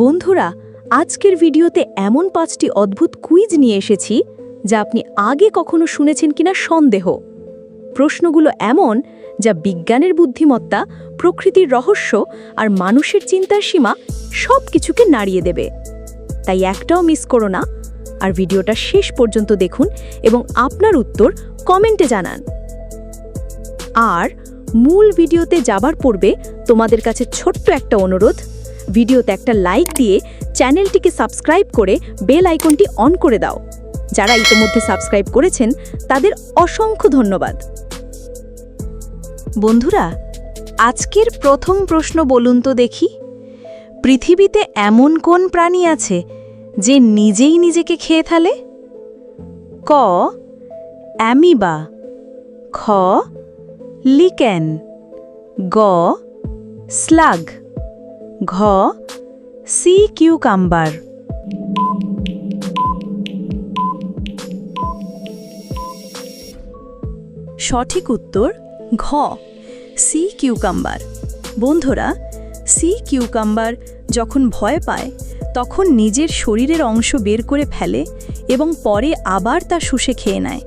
বন্ধুরা, আজকের ভিডিওতে এমন পাঁচটি অদ্ভুত কুইজ নিয়ে এসেছি যা আপনি আগে কখনো শুনেছেন কিনা সন্দেহ। প্রশ্নগুলো এমন যা বিজ্ঞানের বুদ্ধিমত্তা, প্রকৃতির রহস্য আর মানুষের চিন্তার সীমা সব কিছুকে নাড়িয়ে দেবে। তাই একটাও মিস করো না আর ভিডিওটা শেষ পর্যন্ত দেখুন এবং আপনার উত্তর কমেন্টে জানান। আর মূল ভিডিওতে যাবার পূর্বে তোমাদের কাছে ছোট্ট একটা অনুরোধ ভিডিওতে একটা লাইক দিয়ে চ্যানেলটিকে সাবস্ক্রাইব করে বেল আইকনটি অন করে দাও। যারা ইতোমধ্যে সাবস্ক্রাইব করেছেন, তাদের অসংখ্য ধন্যবাদ। বন্ধুরা, আজকের প্রথম প্রশ্ন বলুন তো দেখি। পৃথিবীতে এমন কোন প্রাণী আছে যে নিজেই নিজেকে খেয়ে ফেলে? ক, অ্যামিবা। খ, লিকেন। গ, স্লাগ। ঘ, সি কিউকাম্বার সঠিক উত্তর, ঘ, সি কিউকাম্বার বন্ধুরা, সি কিউকাম্বার যখন ভয় পায়, তখন নিজের শরীরের অংশ বের করে ফেলে এবং পরে আবার তা শুষে খেয়ে নেয়।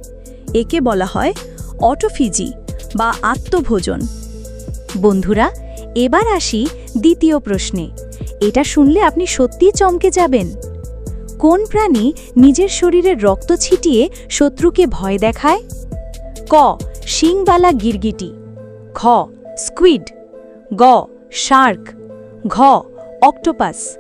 একে বলা হয় অটোফিজি বা আত্মভোজন। বন্ধুরা, এবার আসি দ্বিতীয় প্রশ্নে। এটা শুনলে আপনি সত্যিই চমকে যাবেন। কোন প্রাণী নিজের শরীরের রক্ত ছিটিয়ে শত্রুকে ভয় দেখায়? ক, শিংবালা গিরগিটি। খ স্কুইড। গ, শার্ক। ঘ, অক্টোপাস।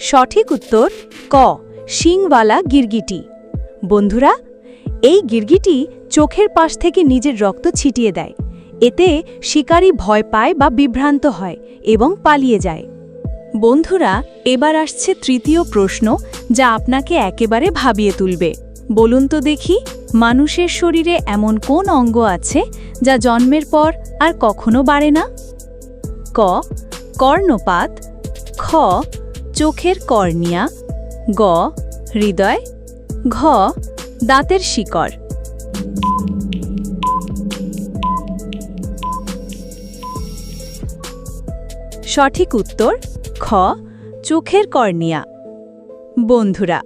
সঠিক উত্তর, ক শিংওয়ালা গিরগিটি। বন্ধুরা, এই গিরগিটি চোখের পাশ থেকে নিজের রক্ত ছিটিয়ে দেয়। এতে শিকারী ভয় পায় বা বিভ্রান্ত হয় এবং পালিয়ে যায়। বন্ধুরা, এবার আসছে তৃতীয় প্রশ্ন যা আপনাকে একেবারে ভাবিয়ে তুলবে। বলুন তো দেখি, মানুষের শরীরে এমন কোন অঙ্গ আছে যা জন্মের পর আর কখনো বাড়ে না? ক, কর্ণপাত। খ, চোখের কর্নিয়া। গ, হৃদয়। ঘ, দাঁতের শিকড়। সঠিক উত্তর, খ, চোখের কর্নিয়া। বন্ধুরা,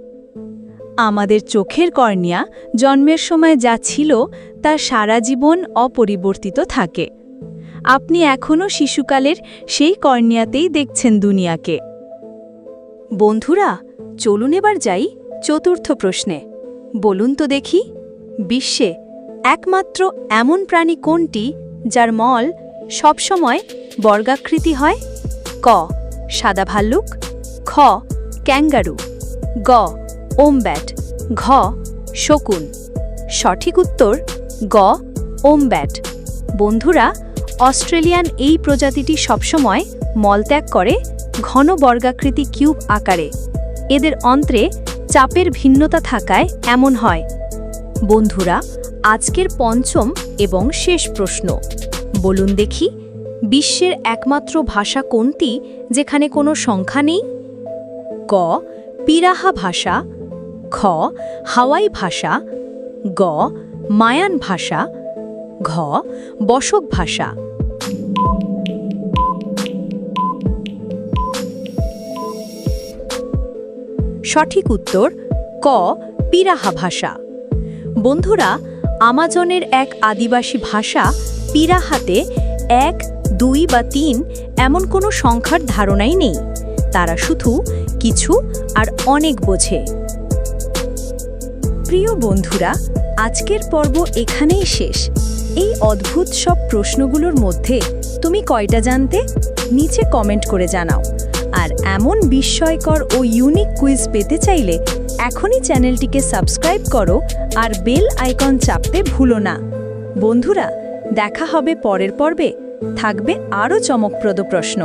আমাদের চোখের কর্নিয়া জন্মের সময় যা ছিল তা সারা জীবন অপরিবর্তিত থাকে। আপনি এখনও শিশুকালের সেই কর্নিয়াতেই দেখছেন দুনিয়াকে। বন্ধুরা, চলুন এবার যাই চতুর্থ প্রশ্নে, বলুন তো দেখি, বিশ্বে একমাত্র এমন প্রাণী কোনটি যার মল সবসময় বর্গাকৃতি হয়? ক, সাদা ভাল্লুক, খ, ক্যাঙ্গারু, গ, ওমব্যাট, ঘ, শকুন। সঠিক উত্তর, গ, ওমব্যাট। বন্ধুরা, অস্ট্রেলিয়ান এই প্রজাতিটি সবসময় মলত্যাগ করে ঘন বর্গাকৃতি কিউব আকারে। এদের অন্ত্রে চাপের ভিন্নতা থাকায় এমন হয়। বন্ধুরা, আজকের পঞ্চম এবং শেষ প্রশ্ন। বলুন দেখি, বিশ্বের একমাত্র ভাষা কোনটি যেখানে কোনো সংখ্যা নেই? ক, পিরাহা ভাষা। খ, হাওয়াই ভাষা। গ, মায়ান ভাষা। ঘ, বসক ভাষা। সঠিক উত্তর, ক, পিরাহা ভাষা। বন্ধুরা, আমাজনের এক আদিবাসী ভাষা পিরাহাতে এক, দুই বা তিন এমন কোনো সংখ্যার ধারণাই নেই। তারা শুধু কিছু আর অনেক বোঝে। প্রিয় বন্ধুরা, আজকের পর্ব এখানেই শেষ। এই অদ্ভুত সব প্রশ্নগুলোর মধ্যে তুমি কয়টা জানতে? নিচে কমেন্ট করে জানাও। আর এমন বিস্ময়কর ও ইউনিক কুইজ পেতে চাইলে এখনই চ্যানেলটিকে সাবস্ক্রাইব করো আর বেল আইকন চাপতে ভুলো না। বন্ধুরা, দেখা হবে পরের পর্বে। থাকবে আরও চমকপ্রদ প্রশ্ন।